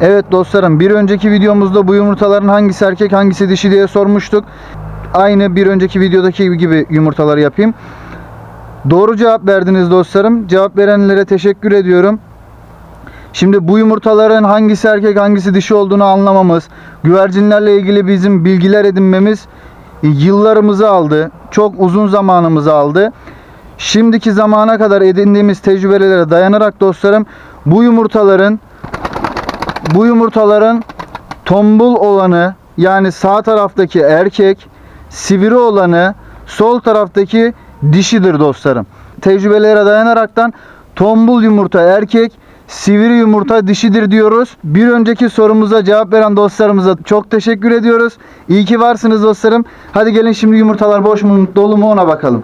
Evet dostlarım bir önceki videomuzda bu yumurtaların hangisi erkek hangisi dişi diye sormuştuk. Aynı bir önceki videodaki gibi yumurtaları yapayım. Doğru cevap verdiniz dostlarım. Cevap verenlere teşekkür ediyorum. Şimdi bu yumurtaların hangisi erkek hangisi dişi olduğunu anlamamız, güvercinlerle ilgili bizim bilgiler edinmemiz yıllarımızı aldı. Çok uzun zamanımızı aldı. Şimdiki zamana kadar edindiğimiz tecrübelere dayanarak dostlarım bu yumurtaların bu yumurtaların tombul olanı yani sağ taraftaki erkek, sivri olanı sol taraftaki dişidir dostlarım. Tecrübelere dayanaraktan tombul yumurta erkek, sivri yumurta dişidir diyoruz. Bir önceki sorumuza cevap veren dostlarımıza çok teşekkür ediyoruz. İyi ki varsınız dostlarım. Hadi gelin şimdi yumurtalar boş mu dolu mu ona bakalım.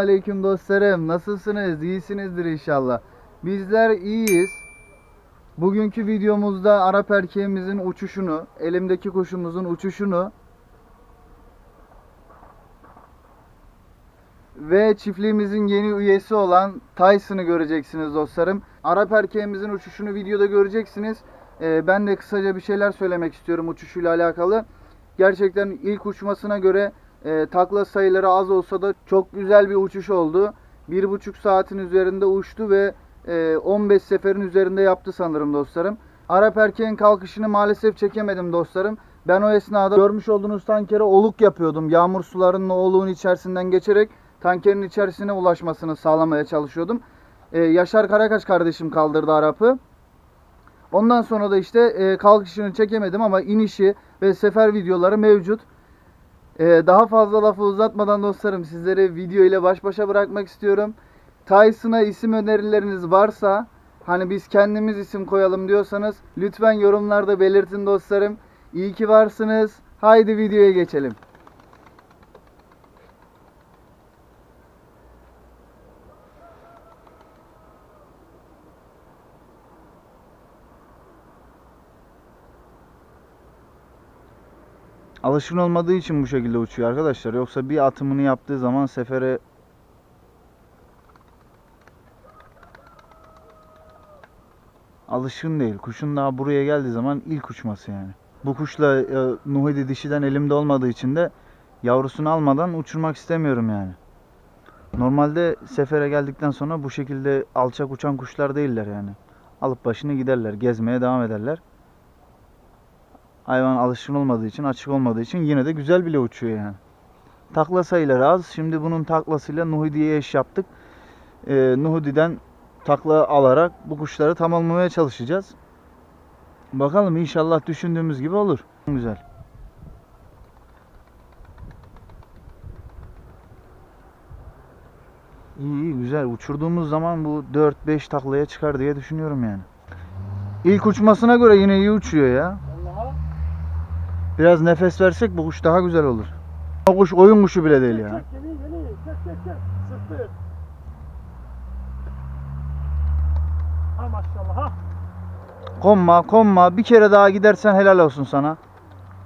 Selamünaleyküm dostlarım. Nasılsınız? İyisinizdir inşallah. Bizler iyiyiz. Bugünkü videomuzda Arap erkeğimizin uçuşunu, elimdeki kuşumuzun uçuşunu ve çiftliğimizin yeni üyesi olan Tyson'ı göreceksiniz dostlarım. Arap erkeğimizin uçuşunu videoda göreceksiniz. Ee, ben de kısaca bir şeyler söylemek istiyorum uçuşuyla alakalı. Gerçekten ilk uçmasına göre e, takla sayıları az olsa da çok güzel bir uçuş oldu. Bir buçuk saatin üzerinde uçtu ve e, 15 seferin üzerinde yaptı sanırım dostlarım. Arap erkeğin kalkışını maalesef çekemedim dostlarım. Ben o esnada görmüş olduğunuz tankere oluk yapıyordum. Yağmur sularının o içerisinden geçerek tankerin içerisine ulaşmasını sağlamaya çalışıyordum. E, Yaşar Karakaş kardeşim kaldırdı Arap'ı. Ondan sonra da işte e, kalkışını çekemedim ama inişi ve sefer videoları mevcut. Ee, daha fazla lafı uzatmadan dostlarım sizleri video ile baş başa bırakmak istiyorum. Tyson'a isim önerileriniz varsa hani biz kendimiz isim koyalım diyorsanız lütfen yorumlarda belirtin dostlarım. İyi ki varsınız. Haydi videoya geçelim. Alışkın olmadığı için bu şekilde uçuyor arkadaşlar. Yoksa bir atımını yaptığı zaman sefere alışkın değil. Kuşun daha buraya geldiği zaman ilk uçması yani. Bu kuşla e, Nuhidi dişiden elimde olmadığı için de yavrusunu almadan uçurmak istemiyorum yani. Normalde sefere geldikten sonra bu şekilde alçak uçan kuşlar değiller yani. Alıp başını giderler, gezmeye devam ederler. Hayvan alışkın olmadığı için, açık olmadığı için yine de güzel bile uçuyor yani. Takla sayıları az. Şimdi bunun taklasıyla Nuhudi'ye eş yaptık. Ee, Nuhudi'den takla alarak bu kuşları tamamlamaya çalışacağız. Bakalım inşallah düşündüğümüz gibi olur. Güzel. İyi güzel. Uçurduğumuz zaman bu 4-5 taklaya çıkar diye düşünüyorum yani. İlk uçmasına göre yine iyi uçuyor ya. Biraz nefes versek bu kuş daha güzel olur. O kuş oyun kuşu bile değil ya. Çek geliyor geliyor. Çek çek çek. Sırtı. Ha maşallah ha. Konma konma bir kere daha gidersen helal olsun sana.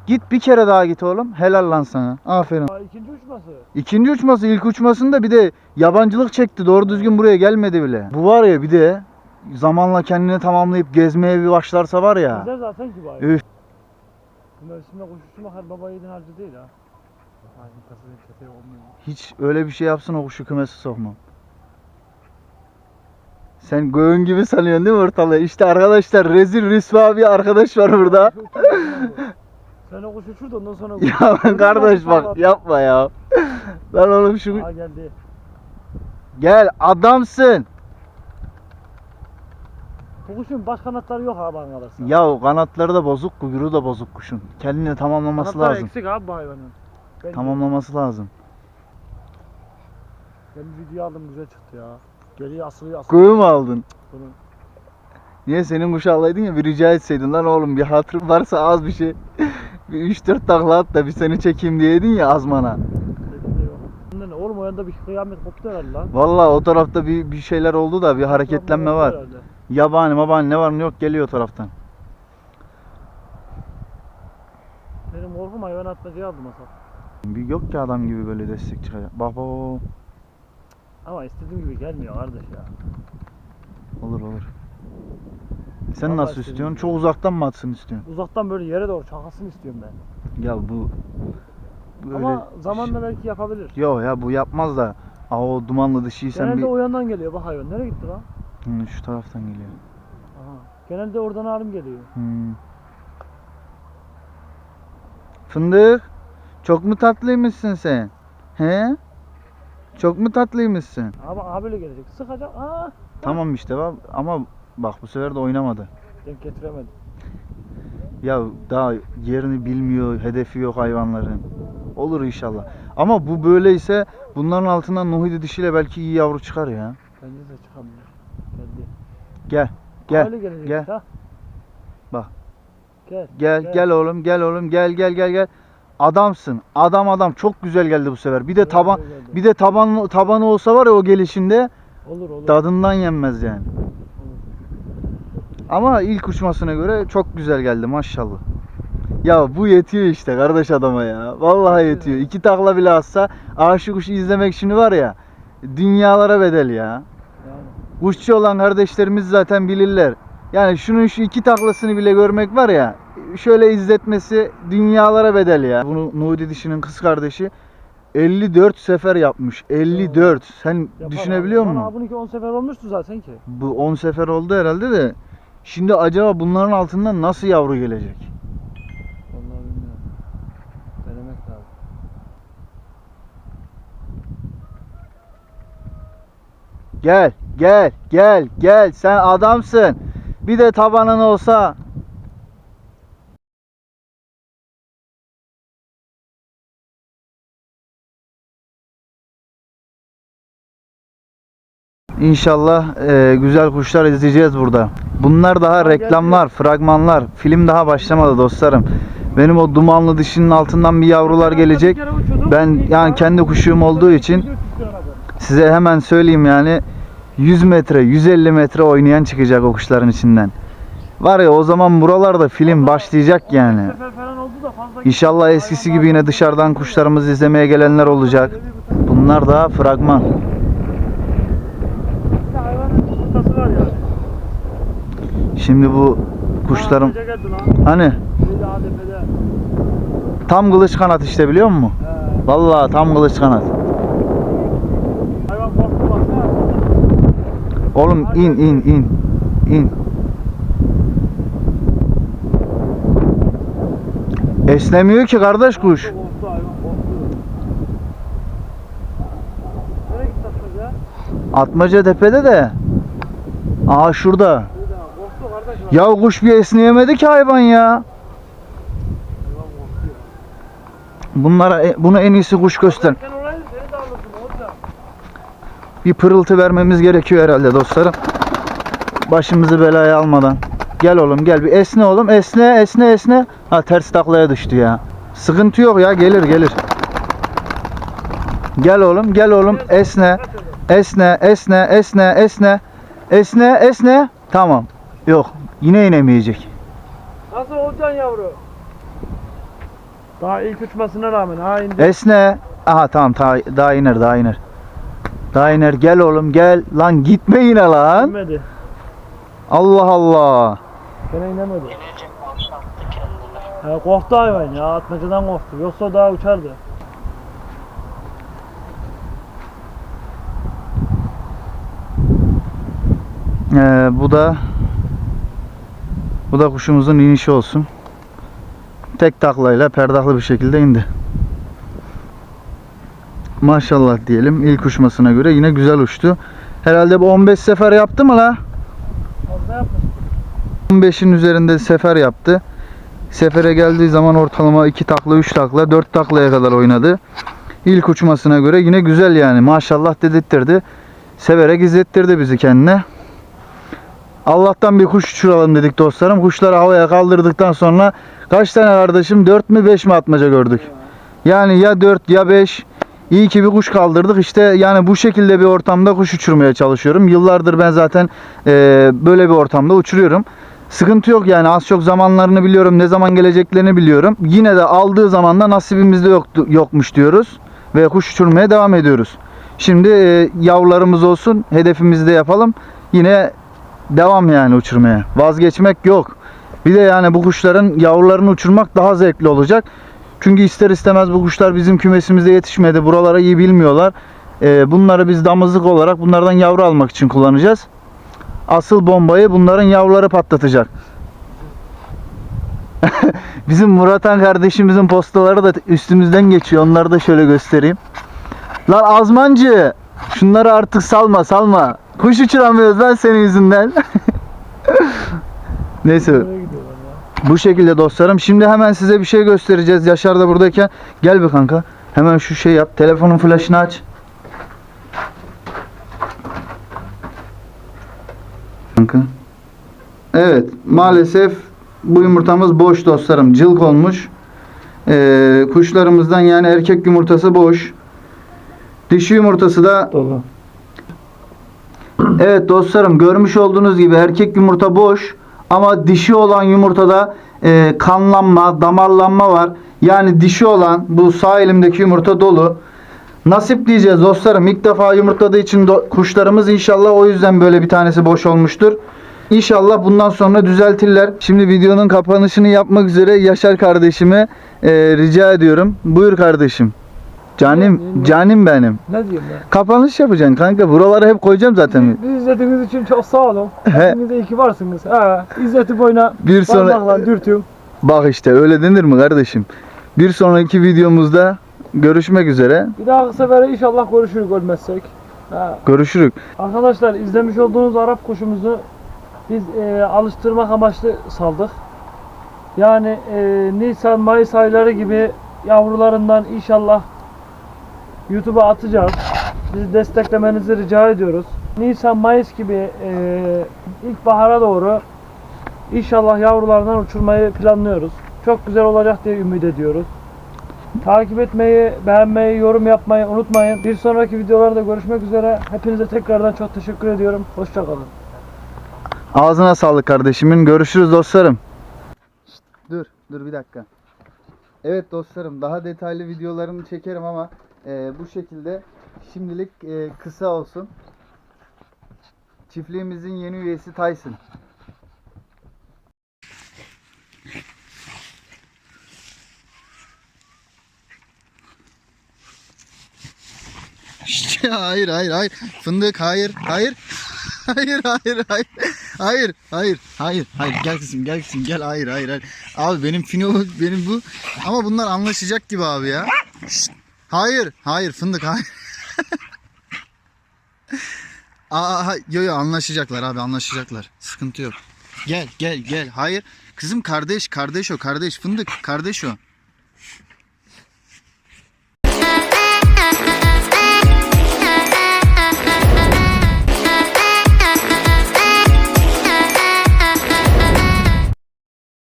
Git bir kere daha git oğlum. Helal lan sana. Aferin. Ha, İkinci uçması. İkinci uçması ilk uçmasında bir de yabancılık çekti. Doğru düzgün buraya gelmedi bile. Bu var ya bir de zamanla kendini tamamlayıp gezmeye bir başlarsa var ya. Güzel zaten ki bari. Üf. Bu mevsimde kuş uçurmak her baba yiğidin harcı değil ha. Olmuyor. Hiç öyle bir şey yapsın o kuşu kümesi sokmam. Sen göğün gibi sanıyorsun değil mi ortalığı? İşte arkadaşlar rezil rüsva bir arkadaş var burada. Sen o kuş uçur da ondan sonra ya kardeş bak yapma ya. Lan oğlum şu Ha geldi. gel adamsın. Bu kuşun baş kanatları yok abi bana kalırsa. Ya kanatları da bozuk, kuyruğu da bozuk kuşun. Kendini tamamlaması Kanatları lazım. eksik abi bu hayvanın. Ben, Tamamlaması lazım. ben bir video aldım güzel çıktı ya. Geriye asılıyor asılıyor. Kuyu mu aldın? Bunun. Niye senin kuşu alaydın ya bir rica etseydin lan oğlum bir hatırın varsa az bir şey. bir 3-4 takla at da bir seni çekeyim diyeydin ya azmana. Dedim de yok. Bundan ne? Oğlum o yanda bir kıyamet koptu herhalde lan. Vallahi o tarafta bir, bir şeyler oldu da bir hareketlenme var. herhalde. Yabani mabani ne var ne yok geliyor o taraftan. Benim korkum hayvan atmacaya aldım asal. Bir yok ki adam gibi böyle destek çıkacak. Bak bak. Ama istediğim gibi gelmiyor kardeş ya. Olur olur. Sen Vallahi nasıl istediğim istiyorsun? gibi. Çok uzaktan mı atsın istiyorsun? Uzaktan böyle yere doğru çakasını istiyorum ben. Ya bu böyle Ama zamanla belki yapabilir. Yo ya bu yapmaz da. Aa o dumanlı dişiyi sen Genelde bir o yandan geliyor bak hayvan. Nereye gitti lan? Hı, şu taraftan geliyor. Aha. Genelde oradan ağrım geliyor. Hmm. Fındık. Çok mu tatlıymışsın sen? He? Çok mu tatlıymışsın? Ama aha böyle gelecek. Sıkacak. Aa. Tamam işte bak ama bak bu sefer de oynamadı. Denk getiremedim. Ya daha yerini bilmiyor, hedefi yok hayvanların. Olur inşallah. Ama bu böyleyse bunların altından Nuhidi dişiyle belki iyi yavru çıkar ya. Bence de çıkabilir. Gel, gel, Öyle gelecek gel. ha. Bak. Gel. Gel, gel oğlum, gel oğlum, gel, gel, gel, gel. Adamsın. Adam adam çok güzel geldi bu sefer. Bir de taban geldi. bir de taban tabanı olsa var ya o gelişinde Olur olur. tadından yenmez yani. Olur. Ama ilk uçmasına göre çok güzel geldi maşallah. Ya bu yetiyor işte kardeş adama ya. Vallahi yetiyor. İki takla bile atsa aşık kuşu izlemek şimdi var ya dünyalara bedel ya. Yani. Kuşçu olan kardeşlerimiz zaten bilirler. Yani şunun şu iki taklasını bile görmek var ya şöyle izletmesi dünyalara bedel ya. Bunu Nudi dişinin kız kardeşi 54 sefer yapmış. 54. Sen Yapar düşünebiliyor abi. musun? Bana bununki 10 sefer olmuştu zaten ki. Bu 10 sefer oldu herhalde de. Şimdi acaba bunların altından nasıl yavru gelecek? Vallahi bilmiyorum. Denemek lazım. Gel, gel, gel, gel. Sen adamsın. Bir de tabanın olsa. İnşallah e, güzel kuşlar izleyeceğiz burada. Bunlar daha reklamlar, fragmanlar. Film daha başlamadı dostlarım. Benim o dumanlı dişinin altından bir yavrular gelecek. Ben yani kendi kuşum olduğu için Size hemen söyleyeyim yani 100 metre, 150 metre oynayan çıkacak o kuşların içinden. Var ya o zaman buralarda film başlayacak yani. İnşallah eskisi gibi yine dışarıdan kuşlarımızı izlemeye gelenler olacak. Bunlar da fragman. Şimdi bu kuşlarım hani tam kılıç kanat işte biliyor musun? Vallahi tam kılıç kanat. Hayvan korktu baksana. Oğlum in in in in. Esnemiyor ki kardeş kuş. Atmaca tepede de. Aa şurada. Ya kuş bir esneyemedi ki hayvan ya. Bunlara e- bunu en iyisi kuş göster. Sen orayı seni de alırsın orada. Bir pırıltı vermemiz gerekiyor herhalde dostlarım. Başımızı belaya almadan. Gel oğlum gel bir esne oğlum esne esne esne. Ha ters taklaya düştü ya. Sıkıntı yok ya gelir gelir. Gel oğlum gel oğlum esne. Esne esne esne esne. Esne esne. Tamam. Yok yine inemeyecek. Nasıl olacaksın yavru? Daha ilk uçmasına rağmen ha indi. Esne. Aha tamam daha, daha iner daha iner. Daha iner gel oğlum gel. Lan gitme yine lan. İnmedi. Allah Allah. Gene inemedi. Ya korktu hayvan ya atmacadan korktu. Yoksa daha uçardı. Ee, bu da bu da kuşumuzun inişi olsun. Tek taklayla perdahlı bir şekilde indi. Maşallah diyelim ilk uçmasına göre yine güzel uçtu. Herhalde bu 15 sefer yaptı mı la? Fazla yapma. 15'in üzerinde sefer yaptı. Sefere geldiği zaman ortalama 2 takla, 3 takla, 4 taklaya kadar oynadı. İlk uçmasına göre yine güzel yani. Maşallah dedirttirdi. Severek izlettirdi bizi kendine. Allah'tan bir kuş uçuralım dedik dostlarım. Kuşları havaya kaldırdıktan sonra kaç tane kardeşim? 4 mü 5 mi atmaca gördük? Yani ya 4 ya 5. İyi ki bir kuş kaldırdık. İşte yani bu şekilde bir ortamda kuş uçurmaya çalışıyorum. Yıllardır ben zaten e, böyle bir ortamda uçuruyorum. Sıkıntı yok yani az çok zamanlarını biliyorum. Ne zaman geleceklerini biliyorum. Yine de aldığı zaman da nasibimizde yoktu, yokmuş diyoruz. Ve kuş uçurmaya devam ediyoruz. Şimdi e, yavrularımız olsun. Hedefimizi de yapalım. Yine devam yani uçurmaya. Vazgeçmek yok. Bir de yani bu kuşların yavrularını uçurmak daha zevkli olacak. Çünkü ister istemez bu kuşlar bizim kümesimizde yetişmedi. Buralara iyi bilmiyorlar. E, bunları biz damızlık olarak bunlardan yavru almak için kullanacağız. Asıl bombayı bunların yavruları patlatacak. Bizim Muratan kardeşimizin postaları da üstümüzden geçiyor. Onları da şöyle göstereyim. Lan Azmancı! Şunları artık salma salma. Kuş uçuramıyoruz lan senin yüzünden. Neyse? Bu şekilde dostlarım. Şimdi hemen size bir şey göstereceğiz. Yaşar da buradayken. Gel bir kanka. Hemen şu şey yap. Telefonun flaşını aç. Kanka. Evet. Maalesef bu yumurtamız boş dostlarım. Cılk olmuş. Ee, kuşlarımızdan yani erkek yumurtası boş. Dişi yumurtası da Dolu. Evet dostlarım görmüş olduğunuz gibi erkek yumurta boş ama dişi olan yumurtada e, kanlanma, damarlanma var. Yani dişi olan bu sağ elimdeki yumurta dolu. Nasip diyeceğiz dostlarım. İlk defa yumurtladığı için kuşlarımız inşallah o yüzden böyle bir tanesi boş olmuştur. İnşallah bundan sonra düzeltirler. Şimdi videonun kapanışını yapmak üzere Yaşar kardeşime e, rica ediyorum. Buyur kardeşim. Canim, canim benim. Ne diyeyim ya? Kapanış yapacaksın kanka. Buraları hep koyacağım zaten. Bizi izlediğiniz için çok sağ olun. He. Hepiniz de iyi ki varsınız. Ha, İzzet'i boyuna Bir sonra parmakla dürtüyorum. bak işte öyle denir mi kardeşim? Bir sonraki videomuzda görüşmek üzere. Bir daha sefere inşallah görüşürük ölmezsek. Ha. Görüşürük. Arkadaşlar izlemiş olduğunuz Arap kuşumuzu biz e, alıştırmak amaçlı saldık. Yani e, Nisan Mayıs ayları gibi yavrularından inşallah YouTube'a atacağız. Bizi desteklemenizi rica ediyoruz. Nisan Mayıs gibi e, ilkbahara doğru inşallah yavrulardan uçurmayı planlıyoruz. Çok güzel olacak diye ümit ediyoruz. Takip etmeyi, beğenmeyi, yorum yapmayı unutmayın. Bir sonraki videolarda görüşmek üzere. Hepinize tekrardan çok teşekkür ediyorum. Hoşçakalın. Ağzına sağlık kardeşimin. Görüşürüz dostlarım. dur, dur bir dakika. Evet dostlarım, daha detaylı videolarını çekerim ama e, bu şekilde şimdilik e, kısa olsun. Çiftliğimizin yeni üyesi Tyson. hayır hayır hayır. Fındık hayır hayır. Hayır hayır hayır. Hayır hayır hayır hayır gel kızım gel kızım gel hayır hayır hayır. Abi benim fino benim bu ama bunlar anlaşacak gibi abi ya. Şşt. Hayır hayır fındık hayır. Aa, yo yo anlaşacaklar abi anlaşacaklar. Sıkıntı yok. Gel gel gel hayır. Kızım kardeş kardeş o kardeş fındık kardeş o.